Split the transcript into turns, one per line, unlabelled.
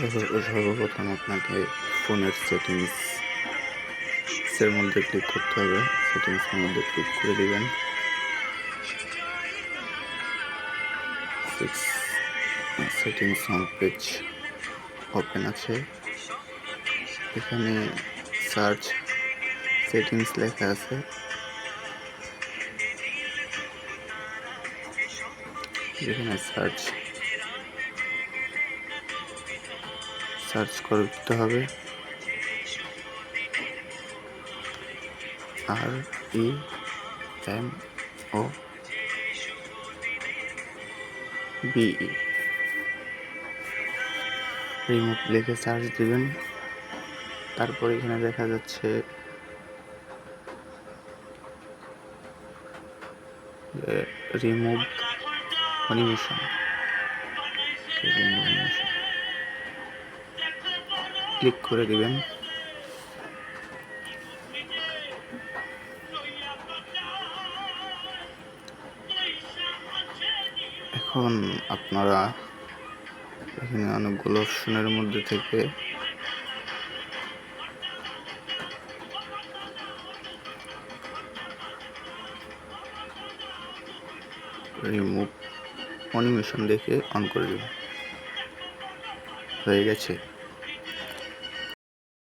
সর্ব- সর্বপ্রথম আপনাকে ফোনের সেটিংস এর মধ্যে ক্লিক করতে হবে। সেটিংস এর মধ্যে ক্লিক করে দিবেন। সেটিংস হোম পেজ ওপেন আছে। এখানে সার্চ সেটিংস লেখা আছে। যেখানে সার্চ সার্চ করতে হবে। আর E M O B remove লিখে সার্চ দিবেন। তারপর এখানে দেখা যাচ্ছে রিমুভ অ্যানিমেশন ক্লিক করে দেবেন। এখন আপনারা এখানে অনেকগুলো অপশনের মধ্যে থেকে রিমুভ অ্যানিমেশন দেখে অন করে দেবেন। হয়ে গেছে।